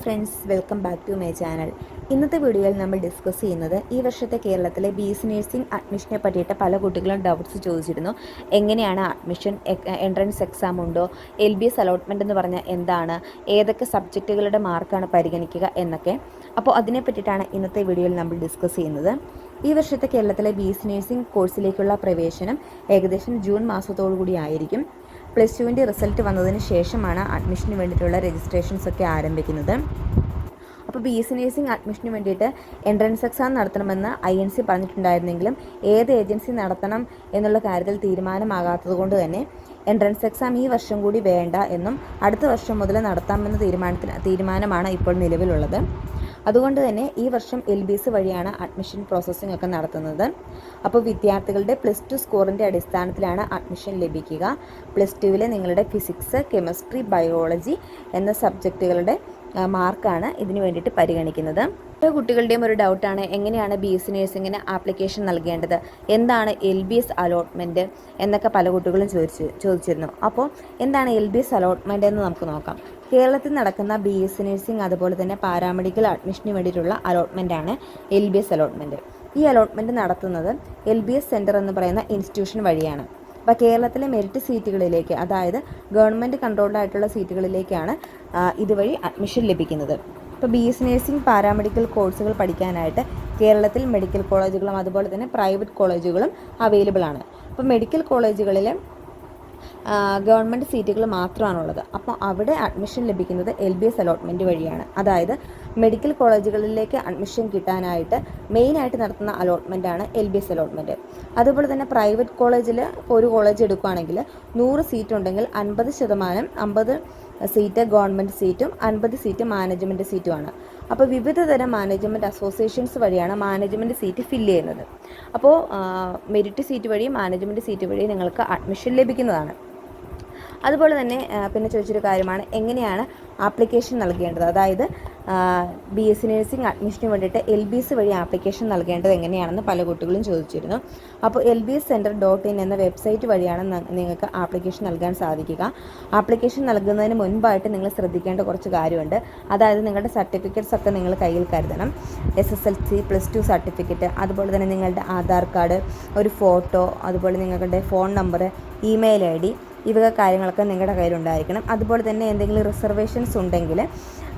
Friends welcome back to my channel ഇന്നത്തെ വീഡിയോയിൽ നമ്മൾ ഡിസ്കസ് ചെയ്യുന്നത് ഈ വർഷത്തെ കേരളത്തിലെ ബി എസ് നഴ്സിംഗ് അഡ്മിഷനെ പറ്റിയിട്ട് പല കുട്ടികളും ഡൗട്ട്സ് ചോദിച്ചിരുന്നു. എങ്ങനെയാണ് അഡ്മിഷൻ എൻട്രൻസ് എക്സാം ഉണ്ടോ? എൽ ബി എസ് അലോട്ട്മെന്റ് എന്ന് പറഞ്ഞാൽ എന്താണ്? ഏതൊക്കെ സബ്ജക്റ്റുകളുടെ മാർക്കാണ് പരിഗണിക്കുക എന്നൊക്കെ. അപ്പോൾ അതിനെ പറ്റിയിട്ടാണ് ഇന്നത്തെ വീഡിയോയിൽ നമ്മൾ ഡിസ്കസ് ചെയ്യുന്നത്. ഈ വർഷത്തെ കേരളത്തിലെ ബി എസ് നഴ്സിംഗ് കോഴ്സിലേക്കുള്ള പ്രവേശനം ഏകദേശം ജൂൺ മാസത്തോടുകൂടി ആയിരിക്കും. പ്ലസ് ടുവിന്റെ റിസൾട്ട് വന്നതിന് ശേഷമാണ് അഡ്മിഷന് വേണ്ടിയിട്ടുള്ള രജിസ്ട്രേഷൻസ് ഒക്കെ ആരംഭിക്കുന്നത്. അപ്പോൾ ബി എസ് നേഴ്സിംഗ് അഡ്മിഷന് വേണ്ടിയിട്ട് എൻട്രൻസ് എക്സാം നടത്തണമെന്ന് ഐ എൻ സി പറഞ്ഞിട്ടുണ്ടായിരുന്നെങ്കിലും ഏത് ഏജൻസി നടത്തണം എന്നുള്ള കാര്യത്തിൽ തീരുമാനമാകാത്തത് കൊണ്ട് തന്നെ എൻട്രൻസ് എക്സാം ഈ വർഷം കൂടി വേണ്ട എന്നും അടുത്ത വർഷം മുതൽ നടത്താമെന്ന തീരുമാനത്തിന് തീരുമാനമാണ് ഇപ്പോൾ നിലവിലുള്ളത്. അതുകൊണ്ട് തന്നെ ഈ വർഷം എൽ ബി എസ് വഴിയാണ് അഡ്മിഷൻ പ്രോസസ്സിംഗ് ഒക്കെ നടത്തുന്നത്. അപ്പോൾ വിദ്യാർത്ഥികളുടെ പ്ലസ് ടു സ്കോറിന്റെ അടിസ്ഥാനത്തിലാണ് അഡ്മിഷൻ ലഭിക്കുക. പ്ലസ് ടുവിലെ നിങ്ങളുടെ ഫിസിക്സ് കെമിസ്ട്രി ബയോളജി എന്ന സബ്ജക്റ്റുകളുടെ മാർക്കാണ് ഇതിനു വേണ്ടിയിട്ട് പരിഗണിക്കുന്നത്. ഓരോ കുട്ടികളുടെയും ഒരു ഡൗട്ടാണ് എങ്ങനെയാണ് ബി എസ് സി നഴ്സിങ്ങിന് ആപ്ലിക്കേഷൻ നൽകേണ്ടത്? എന്താണ് എൽ ബി എസ് അലോട്ട്മെന്റ് എന്നൊക്കെ പല കുട്ടികളും ചോദിച്ചു ചോദിച്ചിരുന്നു. അപ്പോൾ എന്താണ് എൽ ബി എസ് അലോട്ട്മെന്റ് എന്ന് നമുക്ക് നോക്കാം. കേരളത്തിൽ നടക്കുന്ന ബി എസ് സി നഴ്സിംഗ് അതുപോലെ തന്നെ പാരാമെഡിക്കൽ അഡ്മിഷന് വേണ്ടിയിട്ടുള്ള അലോട്ട്മെന്റാണ് എൽ ബി എസ് അലോട്ട്മെന്റ് ഈ അലോട്ട്മെന്റ് നടത്തുന്നത് എൽ ബി എസ് സെന്റർ എന്ന് പറയുന്ന ഇൻസ്റ്റിറ്റ്യൂഷൻ വഴിയാണ്. അപ്പോൾ കേരളത്തിലെ മെറിറ്റ് സീറ്റുകളിലേക്ക് അതായത് ഗവൺമെന്റ് കൺട്രോൾഡ് ആയിട്ടുള്ള സീറ്റുകളിലേക്കാണ് ഇതുവഴി അഡ്മിഷൻ ലഭിക്കുന്നത്. ഇപ്പോൾ ബി എസ് നഴ്സിംഗ് പാരാമെഡിക്കൽ കോഴ്സുകൾ പഠിക്കാനായിട്ട് കേരളത്തിൽ മെഡിക്കൽ കോളേജുകളും അതുപോലെ തന്നെ പ്രൈവറ്റ് കോളേജുകളും അവൈലബിൾ ആണ്. അപ്പോൾ മെഡിക്കൽ കോളേജുകളിൽ ഗവൺമെന്റ് സീറ്റുകൾ മാത്രമാണുള്ളത്. അപ്പോൾ അവിടെ അഡ്മിഷൻ ലഭിക്കുന്നത് എൽ ബി എസ് അലോട്ട്മെന്റ് വഴിയാണ്. അതായത് മെഡിക്കൽ കോളേജുകളിലേക്ക് അഡ്മിഷൻ കിട്ടാനായിട്ട് മെയിനായിട്ട് നടത്തുന്ന അലോട്ട്മെന്റാണ് എൽ ബി എസ് അലോട്ട്മെന്റ് അതുപോലെ തന്നെ പ്രൈവറ്റ് കോളേജിൽ ഒരു കോളേജ് എടുക്കുകയാണെങ്കിൽ നൂറ് സീറ്റ് ഉണ്ടെങ്കിൽ അൻപത് ശതമാനം അമ്പത് സീറ്റ് ഗവൺമെന്റ് സീറ്റും അൻപത് സീറ്റ് മാനേജ്മെന്റ് സീറ്റുമാണ്. അപ്പോൾ വിവിധ തരം മാനേജ്മെന്റ് അസോസിയേഷൻസ് വഴിയാണ് മാനേജ്മെന്റ് സീറ്റ് ഫില്ല് ചെയ്യുന്നത്. അപ്പോൾ മെരിറ്റ് സീറ്റ് വഴി മാനേജ്മെന്റ് സീറ്റ് വഴി നിങ്ങൾക്ക് അഡ്മിഷൻ ലഭിക്കുന്നതാണ്. അതുപോലെ തന്നെ പിന്നെ ചോദിച്ചൊരു കാര്യമാണ് എങ്ങനെയാണ് ആപ്ലിക്കേഷൻ നൽകേണ്ടത്? അതായത് ബി എസ് നഴ്സിംഗ് അഡ്മിഷന് വേണ്ടിയിട്ട് എൽ ബി എസ് വഴി ആപ്ലിക്കേഷൻ നൽകേണ്ടത് എങ്ങനെയാണെന്ന് പല കുട്ടികളും ചോദിച്ചിരുന്നു. അപ്പോൾ L B S centre dot in എന്ന വെബ്സൈറ്റ് വഴിയാണ് നിങ്ങൾക്ക് ആപ്ലിക്കേഷൻ നൽകാൻ സാധിക്കുക. ആപ്ലിക്കേഷൻ നൽകുന്നതിന് മുൻപായിട്ട് നിങ്ങൾ ശ്രദ്ധിക്കേണ്ട കുറച്ച് കാര്യമുണ്ട്. അതായത് നിങ്ങളുടെ സർട്ടിഫിക്കറ്റ്സ് ഒക്കെ നിങ്ങൾ കയ്യിൽ കരുതണം. S S L C plus two certificate അതുപോലെ തന്നെ നിങ്ങളുടെ ആധാർ കാർഡ് ഒരു ഫോട്ടോ അതുപോലെ നിങ്ങളുടെ phone number email I D ഇവക കാര്യങ്ങളൊക്കെ നിങ്ങളുടെ കയ്യിലുണ്ടായിരിക്കണം. അതുപോലെ തന്നെ എന്തെങ്കിലും റിസർവേഷൻസ് ഉണ്ടെങ്കിൽ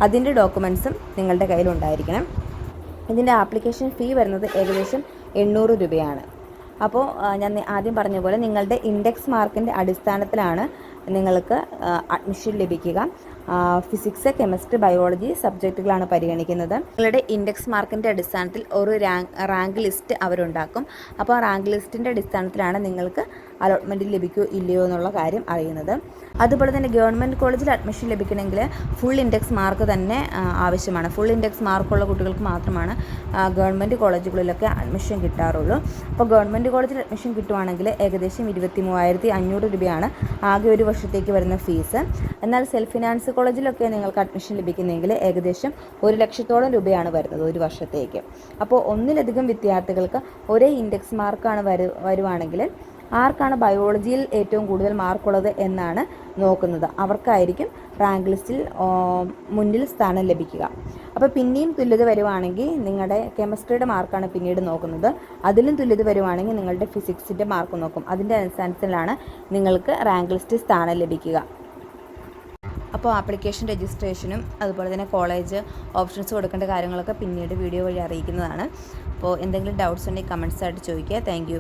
അതിന്റെ ഡോക്യുമെൻസും നിങ്ങളുടെ കയ്യിലുണ്ടായിരിക്കണം. ഇതിന്റെ ആപ്ലിക്കേഷൻ ഫീ വരുന്നത് ഏകദേശം എണ്ണൂറ് രൂപയാണ്. അപ്പോൾ ഞാൻ ആദ്യം പറഞ്ഞ പോലെ നിങ്ങളുടെ ഇൻഡെക്സ് മാർക്കിന്റെ അടിസ്ഥാനത്തിലാണ് നിങ്ങൾക്ക് അഡ്മിഷൻ ലഭിക്കുക. ഫിസിക്സ് കെമിസ്ട്രി ബയോളജി സബ്ജക്റ്റുകളാണ് പരിഗണിക്കുന്നത്. നിങ്ങളുടെ ഇൻഡെക്സ് മാർക്കിന്റെ അടിസ്ഥാനത്തിൽ ഒരു റാങ്ക് റാങ്ക് ലിസ്റ്റ് അവരുണ്ടാക്കും. അപ്പോൾ ആ റാങ്ക് ലിസ്റ്റിന്റെ അടിസ്ഥാനത്തിലാണ് നിങ്ങൾക്ക് അലോട്ട്മെന്റ് ലഭിക്കുമോ ഇല്ലയോ എന്നുള്ള കാര്യം അറിയുന്നത്. അതുപോലെ തന്നെ ഗവൺമെന്റ് കോളേജിൽ അഡ്മിഷൻ ലഭിക്കണമെങ്കിൽ ഫുൾ ഇൻഡെക്സ് മാർക്ക് തന്നെ ആവശ്യമാണ്. ഫുൾ ഇൻഡെക്സ് മാർക്കുള്ള കുട്ടികൾക്ക് മാത്രമാണ് ഗവൺമെന്റ് കോളേജുകളിലൊക്കെ അഡ്മിഷൻ കിട്ടാറുള്ളൂ. അപ്പോൾ ഗവൺമെന്റ് കോളേജിൽ അഡ്മിഷൻ കിട്ടുവാണെങ്കിൽ ഏകദേശം ഇരുപത്തി മൂവായിരത്തി അഞ്ഞൂറ് രൂപയാണ് ആകെ ഒരു വർഷത്തേക്ക് വരുന്ന ഫീസ്. എന്നാൽ സെൽഫ് ഫിനാൻസ് കോളേജിലൊക്കെ നിങ്ങൾക്ക് അഡ്മിഷൻ ലഭിക്കുന്നെങ്കിൽ ഏകദേശം ഒരു ലക്ഷത്തോളം രൂപയാണ് വരുന്നത് ഒരു വർഷത്തേക്ക്. അപ്പോൾ ഒന്നിലധികം വിദ്യാർത്ഥികൾക്ക് ഒരേ ഇൻഡെക്സ് മാർക്കാണ് വരു വരുവാണെങ്കിൽ ആർക്കാണ് ബയോളജിയിൽ ഏറ്റവും കൂടുതൽ മാർക്കുള്ളത് എന്നാണ് നോക്കുന്നത്. അവർക്കായിരിക്കും റാങ്ക് ലിസ്റ്റിൽ മുന്നിൽ സ്ഥാനം ലഭിക്കുക. അപ്പോൾ പിന്നെയും തുല്യത വരുവാണെങ്കിൽ നിങ്ങളുടെ കെമിസ്ട്രിയുടെ മാർക്കാണ് പിന്നീട് നോക്കുന്നത്. അതിലും തുല്യത വരുവാണെങ്കിൽ നിങ്ങളുടെ ഫിസിക്സിന്റെ മാർക്ക് നോക്കും. അതിന്റെ അടിസ്ഥാനത്തിലാണ് നിങ്ങൾക്ക് റാങ്ക് ലിസ്റ്റ് സ്ഥാനം ലഭിക്കുക. അപ്പോൾ ആപ്ലിക്കേഷൻ രജിസ്ട്രേഷനും അതുപോലെ തന്നെ കോളേജ് ഓപ്ഷൻസ് കൊടുക്കേണ്ട കാര്യങ്ങളൊക്കെ പിന്നീട് വീഡിയോ വഴി അറിയിക്കുന്നതാണ്. അപ്പോൾ എന്തെങ്കിലും ഡൗട്ട്സ് ഉണ്ടെങ്കിൽ കമൻസ് ആയിട്ട് ചോദിക്കുക. താങ്ക്